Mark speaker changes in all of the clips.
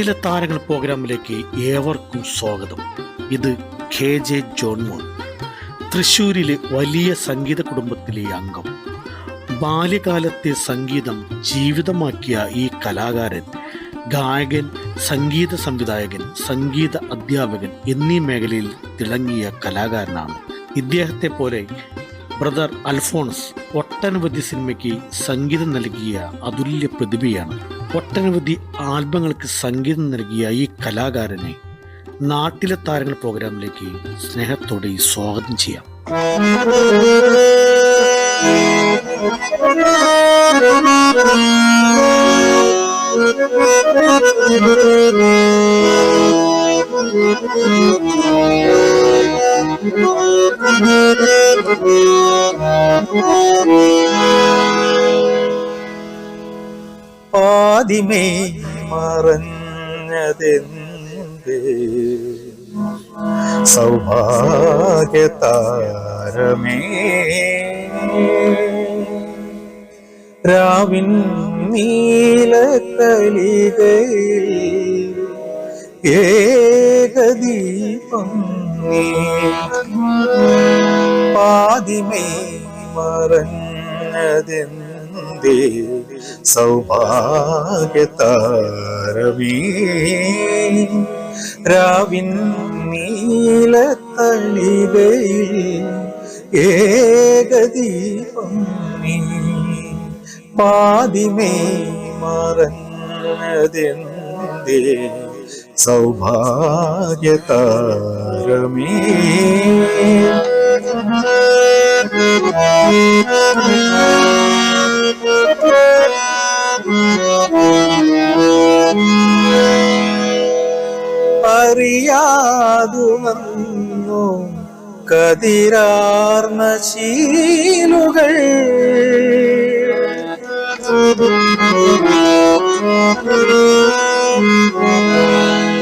Speaker 1: നാട്ടിലെ താരങ്ങൾ പ്രോഗ്രാമിലേക്ക് ഏവർക്കും സ്വാഗതം. ഇത് കെ ജെ ജോൺമോൻ. തൃശ്ശൂരിലെ വലിയ സംഗീത കുടുംബത്തിലെ അംഗം. ബാല്യകാലത്തെ സംഗീതം ജീവിതമാക്കിയ ഈ കലാകാരൻ ഗായകൻ സംഗീത സംവിധായകൻ സംഗീത അധ്യാപകൻ എന്നീ മേഖലയിൽ തിളങ്ങിയ കലാകാരനാണ്. ഇദ്ദേഹത്തെ പോലെ ബ്രദർ അൽഫോൺസ് ഒട്ടനവധി സിനിമയ്ക്ക് സംഗീതം നൽകിയ അതുല്യ പ്രതിഭയാണ് ഒട്ടനവധി ആൽബങ്ങൾക്ക് സംഗീതം നൽകിയ ഈ കലാകാരനെ നാട്ടിലെ താരങ്ങൾ പ്രോഗ്രാമിലേക്ക് സ്നേഹത്തോടെ സ്വാഗതം ചെയ്യാം.
Speaker 2: ആദിമേ മറഞ്ഞതെന്ത്? സൗഭാഗ്യതാരമേ. രാവിൻ നീലക്കലികയിൽ ഏകദീപം പാതിമേ മറഞ്ഞതെന്തേ? സൗഭാഗ്യതാരമേ രാവിൻ നീലത്തളികയിൽ ഏകദീപം പാതിമേ മറഞ്ഞതെന്തേ? സൗഭാഗ്യതാരമേ അറിയാതു കതിരാർന്ന ശീലുകൾ.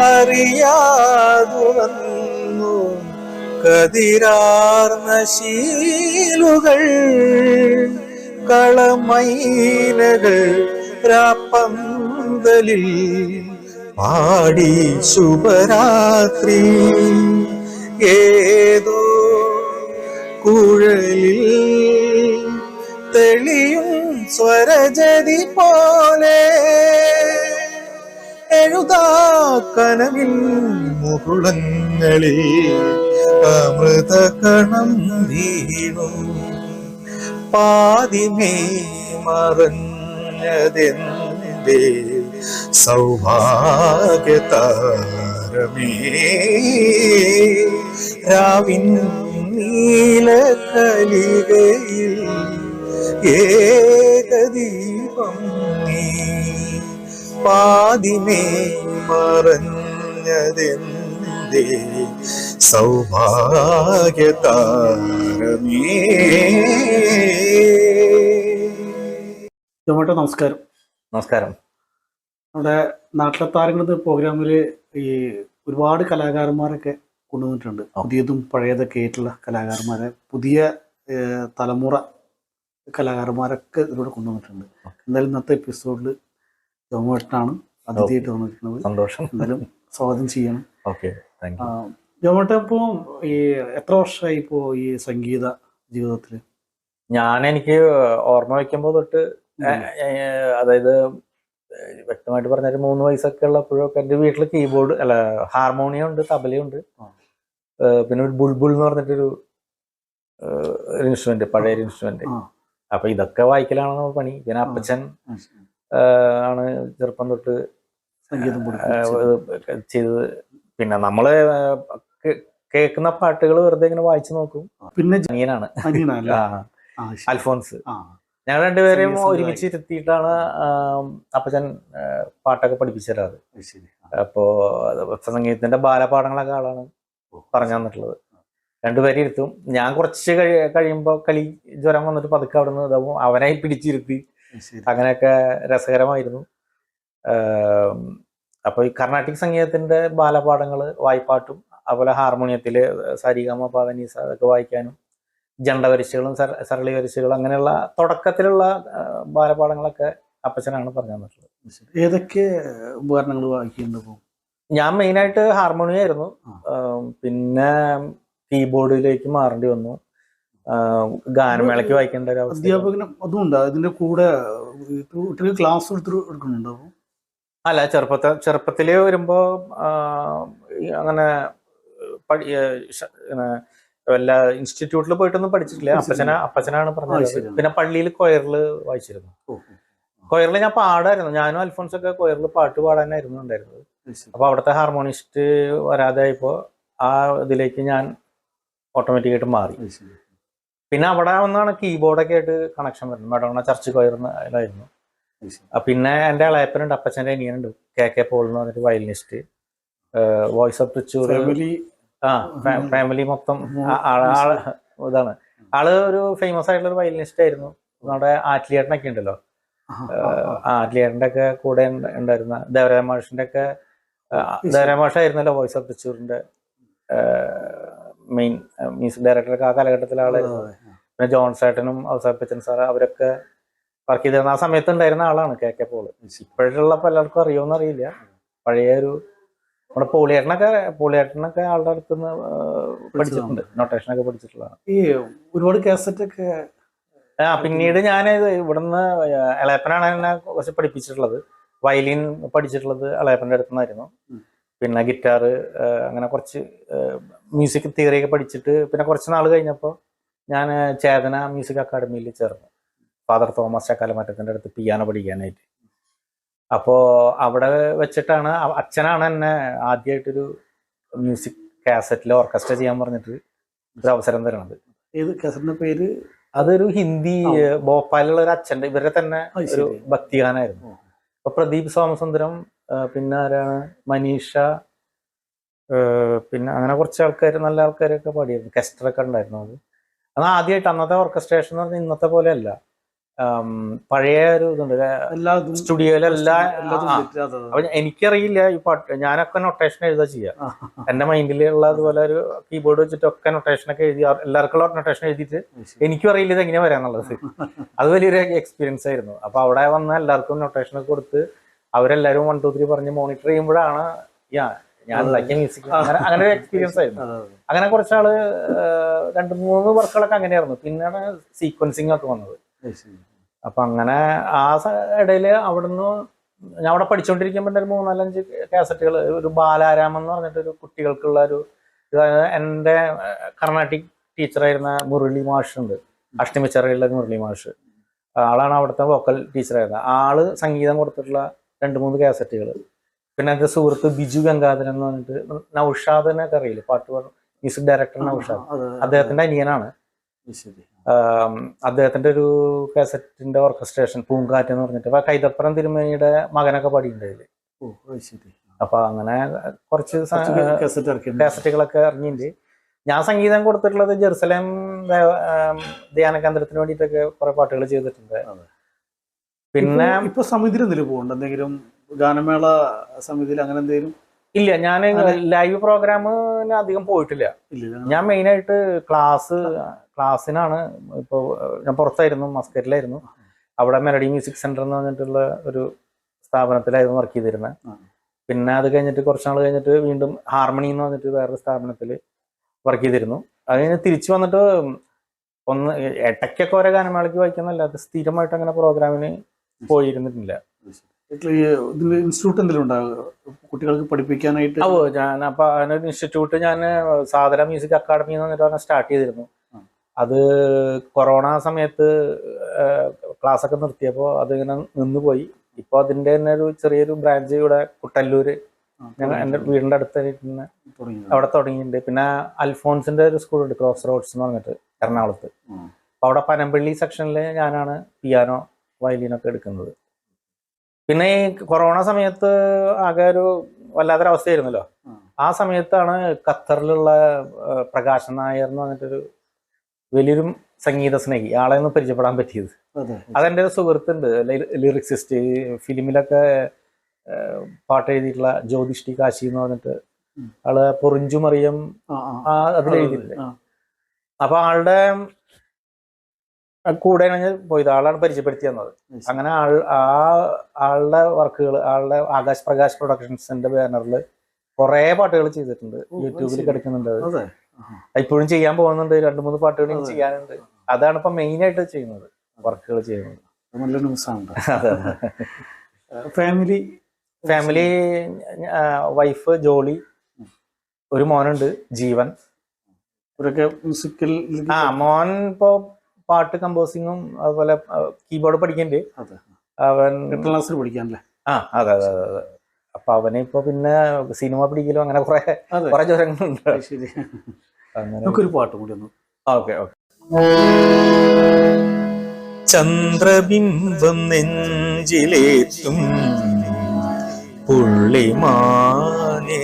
Speaker 2: അറിയാതു വന്നു കതിരാർന്ന ശീലുകൾ. കളമൈനകൾ രാപ്പന്തലിൽ പാടി ശുഭരാത്രി. ഏതോ കുഴലിൽ തെളിയും സ്വരജതി പോലെ എഴുതാ കനവിൽ മുകുളങ്ങളിൽ അമൃത കണം വീണു. പാതിമേ മറഞ്ഞതെന്തേ? സൗഭാഗ്യതാരമേ. രാവിൻ നീലക്കലികയിൽ ഏകദീപം നീ പാതിമേ മറഞ്ഞതെന്തേ? സൗഭാഗ്യതാരമേ.
Speaker 1: ടൊമാറ്റോ നമസ്കാരം.
Speaker 3: നമസ്കാരം.
Speaker 1: നമ്മുടെ നാട്ടിലെ താരങ്ങൾ പ്രോഗ്രാമിൽ പ്രോഗ്രാമിൽ ഈ ഒരുപാട് കലാകാരന്മാരൊക്കെ കൊണ്ടുവന്നിട്ടുണ്ട്. പുതിയതും പഴയതൊക്കെ ആയിട്ടുള്ള കലാകാരന്മാരെ പുതിയ തലമുറ കലാകാരന്മാരൊക്കെ ഇതിലൂടെ കൊണ്ടുവന്നിട്ടുണ്ട്. എന്തായാലും ഇന്നത്തെ എപ്പിസോഡിൽ ജോമേട്ടനാണ് അതിഥിയായിട്ട് വന്നിരിക്കുന്നത്.
Speaker 3: സന്തോഷം.
Speaker 1: എന്തായാലും സ്വാഗതം ചെയ്യണം.
Speaker 3: ഓക്കെ
Speaker 1: ജോമേട്ട ഇപ്പോൾ ഈ എത്ര വർഷമായി ഇപ്പോൾ ഈ സംഗീത ജീവിതത്തിൽ
Speaker 3: ഞാൻ എനിക്ക് ഓർമ്മ വയ്ക്കുമ്പോൾ തൊട്ട് അതായത് വ്യക്തമായിട്ട് പറഞ്ഞാൽ മൂന്ന് വയസ്സൊക്കെ ഉള്ളപ്പോഴൊക്കെ എന്റെ വീട്ടിൽ കീബോർഡ് അല്ല ഹാർമോണിയം ഉണ്ട് തബലയുണ്ട് പിന്നെ ഒരു ബുൾബുൾ എന്ന് പറഞ്ഞിട്ടൊരു ഇൻസ്ട്രുമെന്റ് പഴയ ഒരു ഇൻസ്ട്രുമെന്റ്. അപ്പൊ ഇതൊക്കെ വായിക്കലാണ് പണി. പിന്നെ അപ്പച്ചൻ ആണ് ചെറുപ്പം തൊട്ട്. ചെയ്തത്. പിന്നെ നമ്മൾ കേൾക്കുന്ന പാട്ടുകൾ വെറുതെ ഇങ്ങനെ വായിച്ചു നോക്കും.
Speaker 1: പിന്നെ
Speaker 3: അനിയനാണ്. അൽഫോൻസ്. ഞങ്ങൾ രണ്ടുപേരെയും ഒരുമിച്ച് ഇരുത്തിയിട്ടാണ് അപ്പച്ചൻ പാട്ടൊക്കെ പഠിപ്പിച്ചു തരാറ്. അപ്പോ സംഗീതത്തിന്റെ ബാലപാഠങ്ങളൊക്കെ ആളാണ്. പറഞ്ഞു തന്നിട്ടുള്ളത്. രണ്ടുപേരെ ഇരുത്തും. ഞാൻ കുറച്ച് കഴി കഴിയുമ്പോൾ കളി ജ്വരം വന്നിട്ട് പതുക്കെ അവിടെ നിന്ന് ഇതാവും. അവനായി പിടിച്ചിരുത്തി. അങ്ങനെയൊക്കെ രസകരമായിരുന്നു. അപ്പോൾ അപ്പൊ ഈ കർണാട്ടിക് സംഗീതത്തിന്റെ ബാലപാഠങ്ങൾ വായ്പാട്ടും അതുപോലെ ഹാർമോണിയത്തിൽ സരിഗമ പാവനീസ അതൊക്കെ വായിക്കാനും ജണ്ട വരിശകളും സര- സരളി വരിശകളും അങ്ങനെയുള്ള തുടക്കത്തിലുള്ള ബാലപാഠങ്ങളൊക്കെ
Speaker 2: അപ്പച്ചനാണ് പറഞ്ഞു തന്നിട്ടുള്ളത്.
Speaker 3: ഏതൊക്കെ ഉപകരണങ്ങൾ വായിക്കുന്നുണ്ട് ഇപ്പൊ?
Speaker 2: ഞാൻ മെയിനായിട്ട് ഹാർമോണിയം ആയിരുന്നു. പിന്നെ കീബോർഡിലേക്ക് മാറേണ്ടി വന്നു. ഗാനമേളയ്ക്ക് വായിക്കേണ്ട ഒരു
Speaker 3: അധ്യാപകനും അതും ഉണ്ട് അതിന്റെ കൂടെ ക്ലാസ് എടുക്കുന്നുണ്ടോ?
Speaker 2: അല്ല ചെറുപ്പത്തെ ചെറുപ്പത്തിൽ വരുമ്പോ അങ്ങനെ വല്ല ഇൻസ്റ്റിറ്റ്യൂട്ടിൽ പോയിട്ടൊന്നും പഠിച്ചിട്ടില്ല. അപ്പച്ചന അപ്പച്ചനാണ് പറഞ്ഞത്. പിന്നെ പള്ളിയിൽ കൊയറിൽ വായിച്ചിരുന്നു. കൊയറിൽ ഞാൻ പാടായിരുന്നു. ഞാനും അൽഫോൺസൊക്കെ കൊയറിൽ പാട്ട് പാടാനായിരുന്നു ഉണ്ടായിരുന്നത്.
Speaker 3: ശരി.
Speaker 2: അവിടുത്തെ ഹാർമോണിസ്റ്റ് വരാതായപ്പോൾ ആ ഇതിലേക്ക് ഞാൻ ഓട്ടോമാറ്റിക്കായിട്ട് മാറി. പിന്നെ അവിടെ വന്നാണ് കീബോർഡൊക്കെ ആയിട്ട് കണക്ഷൻ വരുന്നത്. മടവണ ചർച്ച് കയറുന്നതായിരുന്നു. പിന്നെ എന്റെ ഇളയപ്പനുണ്ട് അപ്പച്ചന്റെ അനിയനുണ്ട് കെ കെ പോൾ എന്ന് പറഞ്ഞിട്ട് വയലിനിസ്റ്റ് വോയിസ് ഓഫ്
Speaker 3: ഫാമിലി
Speaker 2: ആ ഫാമിലി മൊത്തം ആൾ ഇതാണ്. ആൾ ഒരു ഫേമസ് ആയിട്ടുള്ള ഒരു വയലിനിസ്റ്റ് ആയിരുന്നു. നമ്മുടെ ആറ്റ്ലിയേട്ടനൊക്കെ ഉണ്ടല്ലോ. ആറ്റ്ലിയേട്ടന്റെ ഒക്കെ കൂടെ ഉണ്ടായിരുന്ന ദേവരാജ ഒക്കെ ദേവരായ മാഷായിരുന്നല്ലോ വോയിസ് ഓഫ് തൃശ്ശൂരിന്റെ മെയിൻ മ്യൂസിക് ഡയറക്ടറൊക്കെ ആ കാലഘട്ടത്തിലെ ആളായിരുന്നു പിന്നെ ജോൺ സേട്ടനും ഔസാപ്പച്ചൻ സാർ അവരൊക്കെ വർക്ക് ചെയ്തിരുന്ന ആ സമയത്ത് ഉണ്ടായിരുന്ന ആളാണ് കെ കെ പോൾ. ഇപ്പോഴുള്ള പലർക്കും അറിയുമെന്ന് അറിയില്ല പഴയ ഒരു നമ്മുടെ പോളിയേട്ടനൊക്കെ പോളിയേട്ടനൊക്കെ ആളുടെ അടുത്ത് നിന്ന് പഠിച്ചിട്ടുണ്ട്. നൊട്ടേഷനൊക്കെ പഠിച്ചിട്ടുള്ളതാണ്.
Speaker 3: ഈ ഒരുപാട് കാസറ്റ് ഒക്കെ
Speaker 2: ആ പിന്നീട് ഞാൻ ഇവിടുന്ന് ഇളയപ്പനാണ് എന്നെ കുറച്ച് പഠിപ്പിച്ചിട്ടുള്ളത്. വയലിൻ പഠിച്ചിട്ടുള്ളത് അളയപ്പന്റെ അടുത്ത് നിന്നായിരുന്നു പിന്നെ ഗിറ്റാർ അങ്ങനെ കുറച്ച് മ്യൂസിക് തിയറി ഒക്കെ പഠിച്ചിട്ട് പിന്നെ കുറച്ച് നാൾ കഴിഞ്ഞപ്പോൾ ഞാൻ ചേതന മ്യൂസിക് അക്കാഡമിയിൽ ചേർന്നു. ഫാദർ തോമസ് ചക്കാലമറ്റത്തിന്റെ അടുത്ത് പിയാനോ പഠിക്കാനായിട്ട്. അപ്പോൾ അവിടെ വെച്ചിട്ടാണ് അച്ഛനാണ് എന്നെ ആദ്യമായിട്ടൊരു മ്യൂസിക് കാസറ്റിൽ ഓർക്കസ്ട്ര ചെയ്യാൻ പറഞ്ഞിട്ട് ഒരു അവസരം തരണത്
Speaker 3: ഏത് കാസറ്റിന്റെ പേര്?
Speaker 2: അതൊരു ഹിന്ദി ഭോപ്പാലുള്ള ഭോപ്പാലിലുള്ള ഒരു അച്ഛന്റെ ഇവരുടെ തന്നെ ഒരു ഭക്തിഗാനായിരുന്നു. അപ്പൊ പ്രദീപ് സോമസുന്ദരം പിന്നെ ആരാണ്? മനീഷ പിന്നെ അങ്ങനെ കുറച്ച് ആൾക്കാർ നല്ല ആൾക്കാരൊക്കെ പാടിയിരുന്നു കെസ്റ്ററൊക്കെ ഉണ്ടായിരുന്നു അത്. അത് ആദ്യമായിട്ട് അന്നത്തെ ഓർക്കസ്ട്രേഷൻ എന്ന് പറഞ്ഞാൽ ഇന്നത്തെ പോലെ അല്ല. ആം, പഴയ ഒരു ഇതുണ്ട്. സ്റ്റുഡിയോയിലെല്ലാ. അപ്പൊ എനിക്കറിയില്ല ഈ പാട്ട്. ഞാനൊക്കെ നൊട്ടേഷൻ എഴുതാ ചെയ്യാ. എന്റെ മൈൻഡിലുള്ള അതുപോലെ ഒരു കീബോർഡ് വെച്ചിട്ടൊക്കെ നൊട്ടേഷൻ ഒക്കെ എഴുതി എല്ലാവർക്കും നൊട്ടേഷൻ എഴുതിയിട്ട് എനിക്കും അറിയില്ല ഇത് എങ്ങനെ വരാന്നുള്ളത്. അത് വലിയൊരു എക്സ്പീരിയൻസ് ആയിരുന്നു. അപ്പൊ അവിടെ വന്ന എല്ലാവർക്കും നൊട്ടേഷൻ ഒക്കെ കൊടുത്ത് അവരെല്ലാരും വൺ ടു ത്രീ പറഞ്ഞ് മോണിറ്റർ ചെയ്യുമ്പോഴാണ് യാ ഞാൻ ഉണ്ടാക്കിയ മ്യൂസിക് അങ്ങനെ അങ്ങനെ ഒരു എക്സ്പീരിയൻസ് ആയിരുന്നു. അങ്ങനെ കുറച്ചാൾ രണ്ട് മൂന്ന് വർക്കുകളൊക്കെ അങ്ങനെയായിരുന്നു. പിന്നെയാണ് സീക്വൻസിങ് ഒക്കെ വന്നത്. അപ്പൊ അങ്ങനെ ആ ഇടയിൽ അവിടുന്ന് ഞാൻ അവിടെ പഠിച്ചുകൊണ്ടിരിക്കുമ്പോൾ ഒരു മൂന്നാലഞ്ച് കാസറ്റുകൾ ഒരു ബാലാരാമം എന്ന് പറഞ്ഞിട്ട് ഒരു കുട്ടികൾക്കുള്ള ഒരു ഇതായത് എന്റെ കർണാട്ടിക് ടീച്ചറായിരുന്ന മുരളി മാഷ് ഉണ്ട് അഷ്ടമിച്ചറയിലുള്ള മുരളി മാഷ്. ആളാണ് അവിടുത്തെ വോക്കൽ ടീച്ചറായിരുന്നത്. ആൾ സംഗീതം കൊടുത്തിട്ടുള്ള രണ്ട് മൂന്ന് കാസറ്റുകൾ പിന്നെ എന്റെ സുഹൃത്ത് ബിജു ഗംഗാധരൻ എന്ന് പറഞ്ഞിട്ട് നൌഷാദിനൊക്കെ അറിയില്ല? പാട്ട് പാടും മ്യൂസിക് ഡയറക്ടർ നൗഷാദ്. അദ്ദേഹത്തിന്റെ അനിയനാണ്.
Speaker 3: ശരി.
Speaker 2: ആം, അദ്ദേഹത്തിന്റെ ഒരു കാസറ്റിന്റെ ഓർക്കസ്ട്രേഷൻ പൂങ്കാറ്റ് എന്ന് പറഞ്ഞിട്ട് കൈതപ്പുറം തിരുമേനിയുടെ മകനൊക്കെ പാടിയിട്ടുണ്ടായില്ലേ അപ്പൊ അങ്ങനെ കുറച്ച്. കാസറ്റുകളൊക്കെ ഇറങ്ങിയിട്ടുണ്ട്. ഞാൻ സംഗീതം കൊടുത്തിട്ടുള്ളത് ജെറുസലേം ധ്യാന കേന്ദ്രത്തിന് വേണ്ടിയിട്ടൊക്കെ കുറെ പാട്ടുകൾ ചെയ്തിട്ടുണ്ട്. പിന്നെ
Speaker 3: ഇപ്പൊ- സമിതിയിൽ എന്തെങ്കിലും പോകുന്നുണ്ട് എന്തെങ്കിലും ഗാനമേള സമിതിയിൽ അങ്ങനെ എന്തെങ്കിലും?
Speaker 2: ഇല്ല ഞാൻ ലൈവ് പ്രോഗ്രാമിന് അധികം പോയിട്ടില്ല. ഞാൻ മെയിനായിട്ട് ക്ലാസ് ക്ലാസ്സിനാണ്. ഇപ്പോൾ ഞാൻ പുറത്തായിരുന്നു മസ്കറ്റിലായിരുന്നു. അവിടെ മെലഡി മ്യൂസിക് സെന്റർ എന്ന് പറഞ്ഞിട്ടുള്ള ഒരു സ്ഥാപനത്തിലായിരുന്നു വർക്ക് ചെയ്തിരുന്നത് പിന്നെ അത് കഴിഞ്ഞിട്ട് കുറച്ച് നാൾ കഴിഞ്ഞിട്ട് വീണ്ടും ഹാർമണി എന്ന് പറഞ്ഞിട്ട് വേറൊരു സ്ഥാപനത്തിൽ വർക്ക് ചെയ്തിരുന്നു. അത് കഴിഞ്ഞ് തിരിച്ചു വന്നിട്ട് ഒന്ന് ഇടയ്ക്കൊക്കെ ഓരോ ഗാനമേളയ്ക്ക് വായിക്കുന്നല്ലാതെ സ്ഥിരമായിട്ട് അങ്ങനെ പ്രോഗ്രാമിന് പോയിരുന്നിട്ടില്ല.
Speaker 3: ഇൻസ്റ്റിറ്റ്യൂട്ട് എന്തെങ്കിലും കുട്ടികൾക്ക് പഠിപ്പിക്കാനായിട്ട്?
Speaker 2: ഓ ഞാൻ അപ്പൊ അതിനൊരു ഇൻസ്റ്റിറ്റ്യൂട്ട് ഞാൻ സാധന മ്യൂസിക് അക്കാഡമി എന്ന് പറഞ്ഞിട്ട് പറഞ്ഞ സ്റ്റാർട്ട് ചെയ്തിരുന്നു. അത് കൊറോണ സമയത്ത് ക്ലാസ് ഒക്കെ നിർത്തിയപ്പോൾ അതിങ്ങനെ നിന്നുപോയി. ഇപ്പോൾ ഇപ്പൊ അതിന്റെ തന്നെ ഒരു ചെറിയൊരു ബ്രാഞ്ച് ഇവിടെ കുട്ടല്ലൂര്.
Speaker 3: ആ,
Speaker 2: ഞങ്ങൾ എന്റെ വീടിന്റെ അടുത്ത് തന്നെ. അവിടെ തുടങ്ങിയിട്ടുണ്ട്. പിന്നെ അൽഫോൺസിന്റെ ഒരു സ്കൂളുണ്ട് ക്രോസ് റോഡ്സ് എന്ന് പറഞ്ഞിട്ട് എറണാകുളത്ത്.
Speaker 3: അപ്പോൾ
Speaker 2: അപ്പൊ അവിടെ പനമ്പള്ളി സെക്ഷനിൽ ഞാനാണ് പിയാനോ വയലിനൊക്കെ എടുക്കുന്നത്. പിന്നെ ഈ കൊറോണ സമയത്ത് ആകെ ഒരു വല്ലാത്തൊരു അവസ്ഥയായിരുന്നല്ലോ
Speaker 3: ആ.
Speaker 2: സമയത്താണ് ഖത്തറിലുള്ള പ്രകാശൻ നായർ എന്ന് പറഞ്ഞിട്ടൊരു വലിയൊരു സംഗീത സ്നേഹി. ആളെ ഒന്ന് പരിചയപ്പെടാൻ പറ്റിയത്. അതെന്റെ ഒരു സുഹൃത്തുണ്ട്. ലിറിക്സിസ്റ്റ് ഫിലിമിലൊക്കെ പാട്ട് എഴുതിയിട്ടുള്ള ജ്യോതിഷ്ടി കാശി എന്ന് പറഞ്ഞിട്ട്.
Speaker 3: ആൾ
Speaker 2: പൊറിഞ്ചുമറിയും അതിൽ അപ്പൊ ആളുടെ കൂടെ ഞാൻ പോയത്. ആളാണ് പരിചയപ്പെടുത്തി തന്നത്. അങ്ങനെ ആൾ ആ ആളുടെ വർക്കുകൾ ആളുടെ ആകാശ് പ്രകാശ് പ്രൊഡക്ഷൻസിന്റെ ബാനറിൽ കുറെ പാട്ടുകൾ ചെയ്തിട്ടുണ്ട്. യൂട്യൂബിൽ. കിടക്കുന്നുണ്ട് ഇപ്പോഴും ചെയ്യാൻ പോകുന്നുണ്ട്. രണ്ട് മൂന്ന് പാട്ടുകൾ. ചെയ്യാനുണ്ട്. അതാണ് ഇപ്പൊ മെയിൻ ആയിട്ട് ചെയ്യുന്നത്. വർക്കുകൾ ചെയ്യുന്നത്.
Speaker 3: നല്ല ന്യൂസാണ് ഫാമിലി
Speaker 2: ഫാമിലി വൈഫ് ജോളി ഒരു മോനുണ്ട് ജീവൻ.
Speaker 3: ഇവരൊക്കെ മ്യൂസിക്കൽ
Speaker 2: ആ മോൻ ഇപ്പോ പാട്ട് കമ്പോസിങ്ങും അതുപോലെ കീബോർഡ് പഠിക്കുന്നുണ്ട്
Speaker 3: അതെ.
Speaker 2: അവൻ
Speaker 3: ക്ലാസ്സിൽ പഠിക്കാനല്ലേ?
Speaker 2: ആ അതെ അതെ അതെ അതെ. അപ്പൊ അവനെ ഇപ്പൊ പിന്നെ സിനിമ പിടിക്കലും അങ്ങനെ കുറെ കുറെ ജ്വരങ്ങളുണ്ട്
Speaker 3: ശരി. നമുക്കൊരു പാട്ട് കൂടി ഒന്ന്
Speaker 2: ഓക്കെ ഓക്കെ. ചന്ദ്രബിംബം നെഞ്ചിലേത്തും പുള്ളിമാനേ.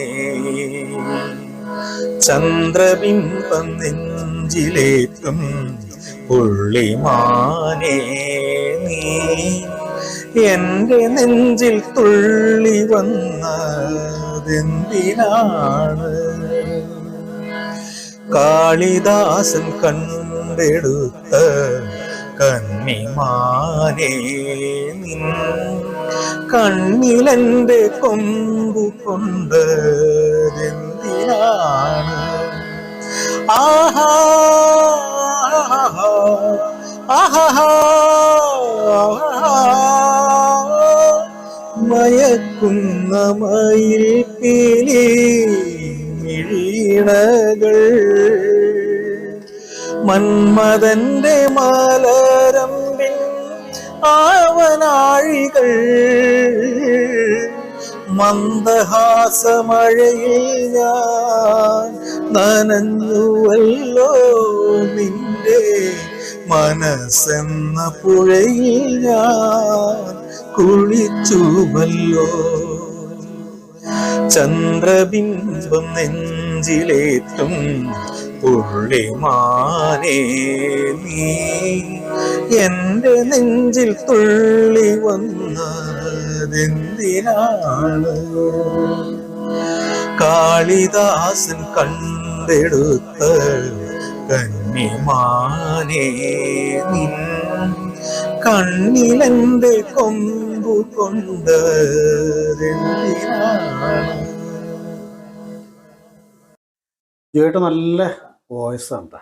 Speaker 2: ചന്ദ്രബിംബം നെഞ്ചിലേത്തും പുള്ളിമാനേ. നീ എന്റെ നെഞ്ചിൽ തുള്ളി വന്നതെന്തിനാണ്? കാളിദാസൻ കണ്ടെടുത്ത കണ്ണിമാനേ നിൻ കണ്ണിലെന്റെ കൊമ്പു കൊണ്ടതെന്തിനാണ്? ആഹാ ആഹാ മയക്കുന്ന മയിൽ പീലി മിഴീണകൾ മന്മതന്റെ മലരമ്പിൻ ആവനാഴികൾ. മന്ദഹാസമഴയിൽ ഞാൻ നനഞ്ഞുവല്ലോ നിന്റെ മനസ്സെന്ന പുഴയിൽ ഞാൻ കുളിച്ചുവല്ലോ. ചന്ദ്രബിംബം നെഞ്ചിലേറ്റും പുള്ളിമാനേ നീ. എന്റെ നെഞ്ചിൽ തുള്ളി വന്നതെന്തിനാണ്? കാളിദാസൻ കണ്ടെടുത്ത കന്നിമാനേ നിൻ കണ്ണിലെന്റെ കൊമ്പു കൊണ്ടതെന്തിനാണ്
Speaker 3: ചേട്ടൻ നല്ല വോയിസ് ആണ്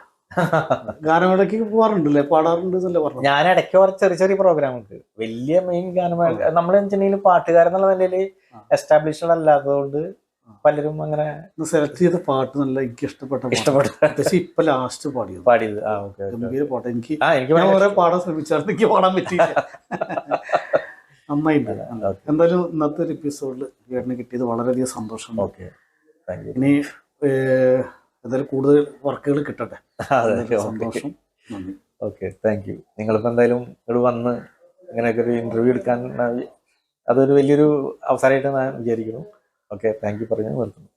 Speaker 3: ഗാനമേളയ്ക്ക് പോകാറുണ്ടല്ലേ പാടാറുണ്ട് എന്നല്ലേ പറഞ്ഞു
Speaker 2: ഞാൻ ഇടയ്ക്ക് കുറച്ച് ചെറിയ ചെറിയ പ്രോഗ്രാമുണ്ട് വലിയ മെയിൻ ഗാനം നമ്മൾ വെച്ചിട്ടുണ്ടെങ്കിൽ പാട്ടുകാരൻ എന്നുള്ള നിലയിൽ എസ്റ്റാബ്ലിഷ്ഡ് അല്ലാത്തതുകൊണ്ട് പലരും അങ്ങനെ
Speaker 3: സെലക്ട് ചെയ്ത പാട്ട് നല്ല എനിക്ക് ഇഷ്ടപ്പെട്ട
Speaker 2: ഇഷ്ടപ്പെട്ട
Speaker 3: ഇപ്പൊ ലാസ്റ്റ് പാടിയത്.
Speaker 2: പാടിയത്. ആ ഓക്കെ
Speaker 3: ഗംഭീര പാട്ട്. എനിക്ക്
Speaker 2: എനിക്ക്
Speaker 3: ഞാൻ ഓരോ പാടാൻ ശ്രമിച്ചായിരുന്നു എനിക്ക് പാടാൻ പറ്റിയില്ല. നന്നായിട്ടുണ്ട് എന്തായാലും ഇന്നത്തെ ഒരു എപ്പിസോഡിൽ ചേട്ടന് കിട്ടിയത് വളരെയധികം സന്തോഷം
Speaker 2: ഓക്കെ. താങ്ക് യു
Speaker 3: ഇനി എന്തായാലും കൂടുതൽ വർക്കുകൾ കിട്ടട്ടെ. സന്തോഷം.
Speaker 2: ഓക്കെ താങ്ക് യു നിങ്ങളിപ്പോൾ എന്തായാലും ഇവിടെ വന്ന് ഇങ്ങനെയൊക്കെ ഒരു ഇന്റർവ്യൂ എടുക്കാൻ അതൊരു വലിയൊരു അവസരമായിട്ട് ഞാൻ വിചാരിക്കുന്നു. ഓക്കെ താങ്ക് യു പറഞ്ഞു നിർത്തുന്നു